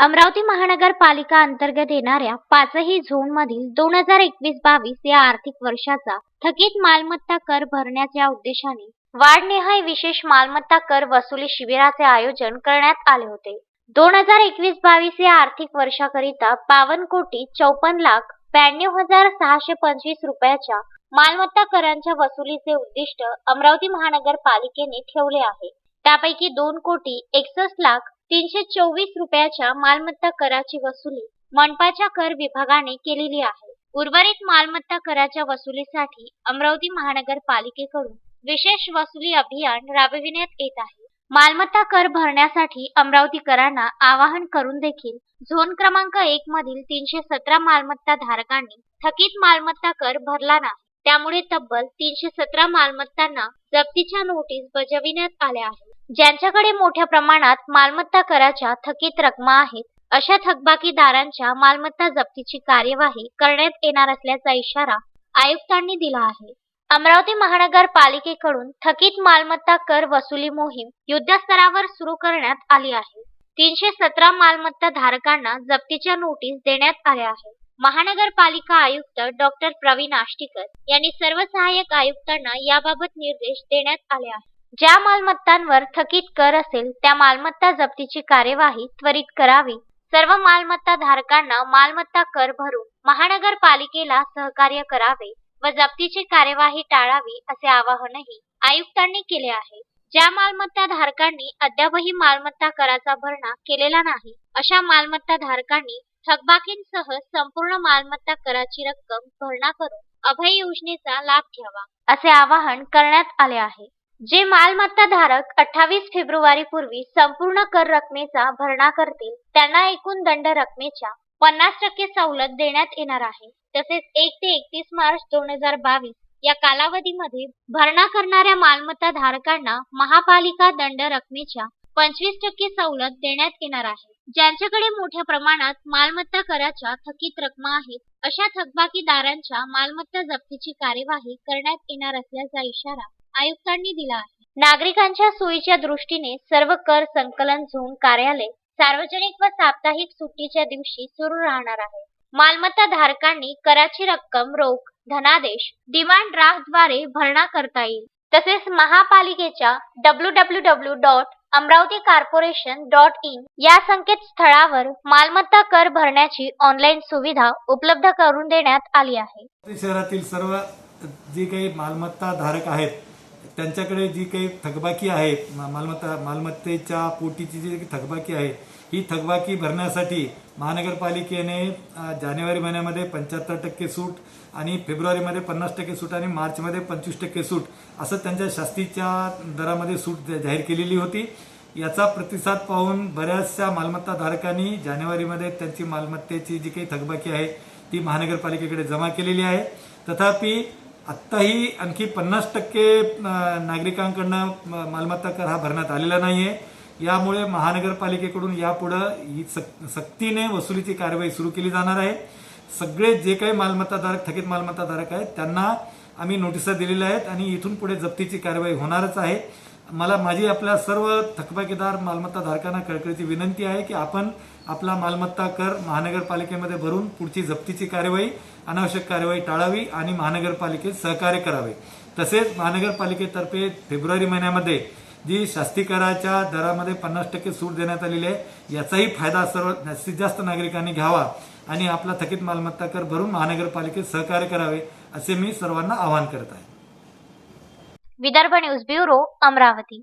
अमरावती महानगरपालिका अंतर्गत येणाऱ्या पाचही झोन मधील दोन हजार एकवीस बावीस या आर्थिक वर्षाचा थकीत मालमत्ता कर भरण्याच्या उद्देशाने वाढनिहाय विशेष मालमत्ता कर वसुली शिबिराचे आयोजन करण्यात आले होते. दोन हजार एकवीस बावीस या आर्थिक वर्षाकरिता बावन्न कोटी चौपन्न लाख ब्याण्णव हजार सहाशे पंचवीस रुपयाच्या मालमत्ता करांच्या वसुलीचे उद्दिष्ट अमरावती महानगरपालिकेने ठेवले आहे. त्यापैकी दोन कोटी एकसष्ट लाख तीनशे चोवीस रुपयाच्या मालमत्ता कराची वसुली मनपाच्या कर विभागाने केलेली आहे. उर्वरित मालमत्ता कराच्या वसुलीसाठी अमरावती महानगरपालिकेकडून विशेष वसुली अभियान राबविण्यात येत आहे. मालमत्ता कर भरण्यासाठी अमरावतीकरांना आवाहन करून देखील झोन क्रमांक एक मधील तीनशे सतरा मालमत्ता धारकांनी थकीत मालमत्ता कर भरला नाही. त्यामुळे तब्बल तीनशे सतरा मालमत्तांना जप्तीच्या नोटीस बजाविण्यात आल्या आहेत. ज्यांच्याकडे मोठ्या प्रमाणात मालमत्ता कराच्या थकीत रकमा आहेत अशा थकबाकीदारांच्या मालमत्ता जप्तीची कार्यवाही करण्यात येणार असल्याचा इशारा आयुक्तांनी दिला आहे. अमरावती महानगरपालिकेकडून थकीत मालमत्ता कर वसुली मोहीम युद्धस्तरावर सुरू करण्यात आली आहे. तीनशे सतरा मालमत्ता धारकांना जप्तीच्या नोटीस देण्यात आल्या आहेत. महानगरपालिका आयुक्त डॉक्टर प्रवीण आष्टीकर यांनी सर्व सहाय्यक आयुक्तांना याबाबत निर्देश देण्यात आले आहेत. ज्या मालमत्तांवर थकीत कर असेल त्या मालमत्ता जप्तीची कार्यवाही त्वरित करावी. सर्व मालमत्ता धारकांना मालमत्ता कर भरून महानगरपालिकेला सहकार्य करावे व जप्तीची कार्यवाही टाळावी असे आवाहनही आयुक्तांनी केले आहे. ज्या मालमत्ता धारकांनी अद्यापही मालमत्ता कराचा भरणा केलेला नाही अशा मालमत्ता धारकांनी थकबाकींसह संपूर्ण मालमत्ता कराची रक्कम भरणा करून अभय योजनेचा लाभ घ्यावा असे आवाहन करण्यात आले आहे. जे मालमत्ता धारक अठ्ठावीस फेब्रुवारी पूर्वी संपूर्ण कर रकमेचा भरणा करतील त्यांना एकूण दंड रकमेच्या पन्नास टक्के सवलत देण्यात येणार आहे. तसेच एक ते एकतीस मार्च दोन हजार बावीस या कालावधीमध्ये भरणा करणाऱ्या मालमत्ता धारकांना महापालिका दंड रकमेच्या पंचवीस टक्के सवलत देण्यात येणार आहे. ज्यांच्याकडे मोठ्या प्रमाणात मालमत्ता कराच्या थकीत रकमा आहेत अशा थकबाकीदारांच्या मालमत्ता जप्तीची कार्यवाही करण्यात येणार असल्याचा इशारा आयुक्तांनी दिला आहे. नागरिकांच्या सोयीच्या दृष्टीने सर्व कर संकलन झोन कार्यालय सार्वजनिक व साप्ताहिक सुट्टीच्या दिवशी सुरू राहणार आहे. मालमत्ता धारकांनी कराची रक्कम रोख धनादेश डिमांड ड्राफ्टद्वारे भरणा करता येईल. तसेच महापालिकेच्या W W W dot Amravati corporation dot in या संकेतस्थळावर मालमत्ता कर भरण्याची ऑनलाईन सुविधा उपलब्ध करून देण्यात आली आहे. शहरातील सर्व जी काही मालमत्ता धारक आहेत त्यांच्याकडे जी काही थकबाकी आहे मालमत्ता मालमत्तेच्या पोटीची जी थकबाकी आहे ही थकबाकी भरण्यासाठी महानगरपालिकेने जानेवारी महिन्यामध्ये पंच्याहत्तर टक्के सूट आणि फेब्रुवारीमध्ये पन्नास टक्के सूट आणि मार्चमध्ये पंचवीस टक्के सूट असं त्यांच्या शास्तीच्या दरामध्ये सूट जाहीर केलेली होती. याचा प्रतिसाद पाहून बऱ्याचशा मालमत्ता धारकांनी जानेवारीमध्ये त्यांची मालमत्तेची जी काही थकबाकी आहे ती महानगरपालिकेकडे जमा केलेली आहे. तथापि आत्ताही आणखी पन्नास टक्के नागरिकांकडनं म- मालमत्ता कर हा भरण्यात आलेला नाही आहे यामुळे महानगरपालिकेकडून यापुढं ही सक सक्तीने वसुलीची कारवाई सुरू केली जाणार आहे. सगळे जे काही मालमत्ताधारक थकीत मालमत्ताधारक आहेत त्यांना आम्ही नोटिसा दिलेल्या आहेत आणि इथून पुढे जप्तीची कारवाई होणारच आहे. मला माझी आपल्या सर्व थकबाकीदार मालमत्ताधारकांना कळकळीची विनंती आहे की आपण आपला मालमत्ता कर महानगरपालिकेमध्ये भरून पुढची जप्तीची कार्यवाही अनावश्यक कार्यवाही टाळावी आणि महानगरपालिकेत सहकार्य करावे. तसेच महानगरपालिकेतर्फे फेब्रुवारी महिन्यामध्ये जी शास्तीकराच्या दरामध्ये पन्नास टक्के सूट देण्यात आलेली आहे याचाही फायदा सर्व जास्तीत जास्त नागरिकांनी घ्यावा आणि आपला थकीत मालमत्ता कर भरून महानगरपालिकेत सहकार्य करावे असे मी सर्वांना आवाहन करत आहे. Vidarbha news bureau Amravati.